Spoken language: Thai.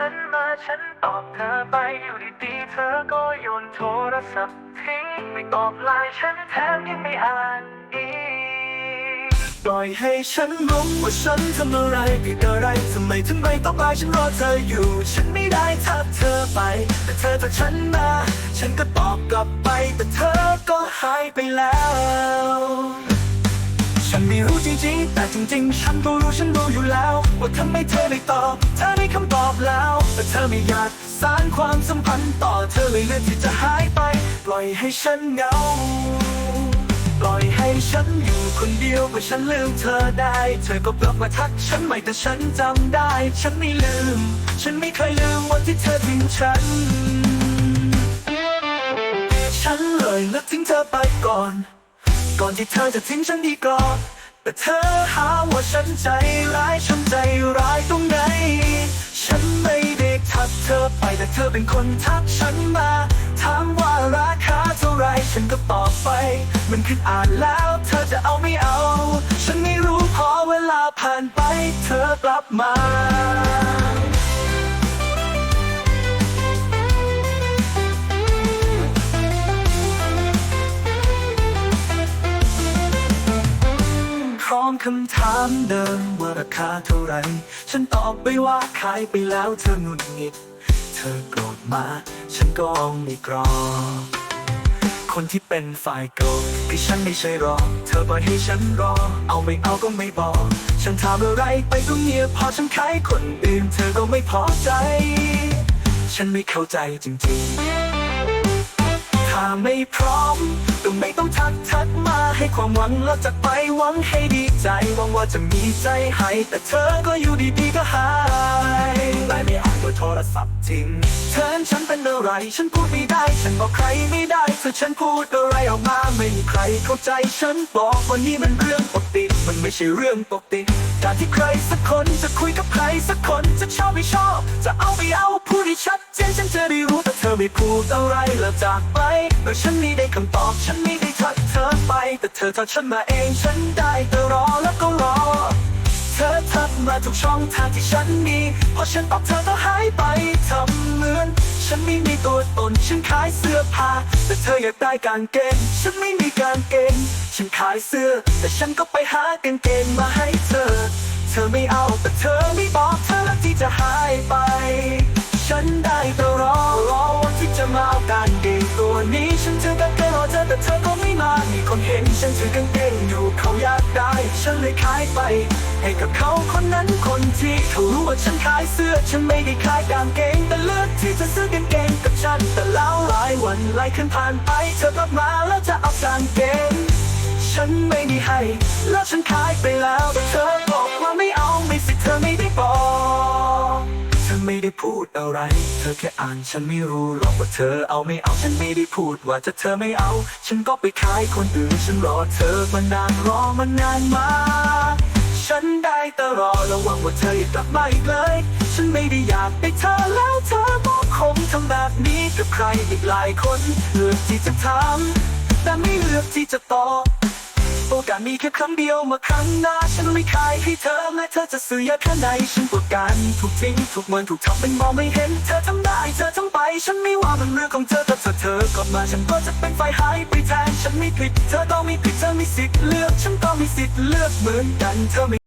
ฉันมาฉันตอบเธอไปอยู่ดีๆเธอก็โยนโทรศัพท์ทิ้งไม่ตอบไลน์ฉันแถมยังไม่อ่านอีกปล่อยให้ฉันรู้ว่าฉันทำอะไรผิดอะไรทำไมถึงไม่ตอบไลน์ฉันรอเธออยู่ ฉันไม่ได้ทักเธอไป แต่เธอทักฉันมา ฉันก็ตอบกลับไป แต่เธอก็หายไปแล้ว ฉันไม่รู้จริงๆ แต่จริงๆ ฉันก็รู้ฉันรู้อยู่แล้ว ว่าทำไมเธอไม่ตอบ เธอได้คำตอบแล้ว แต่เธอไม่อยากสานความสัมพันธ์ต่อเธอเลยเลือกที่จะหายไป ปล่อยให้ฉันเหงา ปล่อยให้ฉันอยู่คนเดียวเมื่อฉันลืมเธอได้ เธอก็กลับมาทักฉันใหม่แต่ฉันจำได้ ฉันไม่ลืม ฉันไม่เคยลืมวันที่เธอทิ้งฉัน ฉันเลยเลือกทิ้งเธอไปก่อน ก่อนที่เธอจะทิ้งฉันดีก่อนแต่เธอหาว่าฉันใจร้ายฉันใจร้ายตรงไหน ฉันไม่ได้ทักเธอไปแต่เธอเป็นคนทักฉันมา ถามว่าราคาเท่าไรฉันก็ตอบไป มันขึ้นอ่านแล้วเธอจะเอาไม่เอา ฉันไม่รู้พอเวลาผ่านไป เธอกลับมาำถามเดิมว่าราคาเท่าไร ฉันตอบไปว่าขายไปแล้วเธอหงุดหงิด เธอโกรธมา ฉันก็ไม่กรอคนที่เป็นฝ่ายโกรธคือฉันไม่ใช่รอ เธอปล่อยให้ฉันรอ เอาไม่เอาก็ไม่บอก ฉันทำอะไรไปก็เงียบพอฉันขายคนอื่น เธอก็ไม่พอใจ ฉันไม่เข้าใจจริงๆ ถ้าไม่พร้อมก็ไม่ต้องทัก ความหวังแล้วจากไปหวังให้ดีใจหวังว่าจะมีใจให้ แต่เธอก็อยู่ดีๆก็หายไลน์ไม่อ่านโดยโทรศัพท์ทิ้งเธอฉันเป็นอะไร ฉันพูดไม่ได้ ฉันบอกใครไม่ได้ถ้าฉันพูดอะไรออกมาไม่มีใครเข้าใจฉันบอกว่านี่มันเรื่องปกติ มันไม่ใช่เรื่องปกติการที่ใครสักคนจะคุยกับใครสักคนจะชอบไม่ชอบ จะเอาไม่เอา พูดให้ชัดเจนฉันจะได้รู้แต่เธอไม่พูดอะไรแล้วจากไปเมื่อฉันไม่ได้คำตอบฉันไม่ได้ทักเธอไป แต่เธอทักฉันมาเองฉันได้แต่รอแล้วก็รอ เธอทักมาทุกช่องทางที่ฉันมีพอฉันตอบเธอก็หายไปทำเหมือน ฉันไม่มีตัวตนฉันขายเสื้อผ้าแต่เธออยากได้กางเกงฉันไม่มีกางเกงฉันขายเสื้อ แต่ฉันก็ไปหากางเกงมาให้เธอ เธอไม่เอาแต่เธอไม่บอกเธอที่จะหายไป ฉันได้แต่รอรอวันที่จะมาเอากางเกงตัวนี้ฉันถือกางเกงรอเธอแต่เธอก็ไม่มามีคนเห็นฉันถือกางเกงอยู่เขาอยากได้ ฉันเลยขายไป ให้กับเขาคนนั้นคนที่เขารู้ว่าฉันขายเสื้อฉันไม่ได้ขายกางเกงแต่เลือกที่จะซื้อกางเกงกับฉันแต่แล้วหลายวันหลายคืนผ่านไป เธอกลับมาแล้วจะเอากางเกงฉันไม่ได้ให้ แล้วฉันขายไปแล้วแต่เธอบอกว่าไม่เอา พูดอะไร เธอแค่อ่านฉันไม่รู้หรอกว่าเธอเอาไม่เอาฉันไม่ได้พูดว่าจะเธอไม่เอา ฉันก็ไปขายคนอื่นฉันรอเธอมานานรอมานานมากฉันได้แต่รอแล้วหวังว่าเธอจะกลับมาอีกเลย ฉันไม่ได้อยากได้เธอแล้วเธอก็คงทำแบบนี้กับใครอีกหลายคนเลือกที่จะทำแต่ไม่เลือกที่จะตอบ โอกาสมีแค่ครั้งเดียวมาครั้งหน้าฉันไม่ขายให้เธอและเธอจะซื้อยาแค่ไหนฉันปวดการถูกทิ้งถูกเมินถูกทำเป็นมองไม่เห็น เธอทำได้เธอทำไป ฉันไม่ว่ามันเรื่องของเธอแต่เธอเธอกลับมาฉันก็จะเป็นฝ่ายหายไปแทนฉันไม่ผิด เธอต้องมีผิดเธอมีสิทธิ์เลือก ฉันก็มีสิทธิ์เลือกเหมือนกันเธอไม่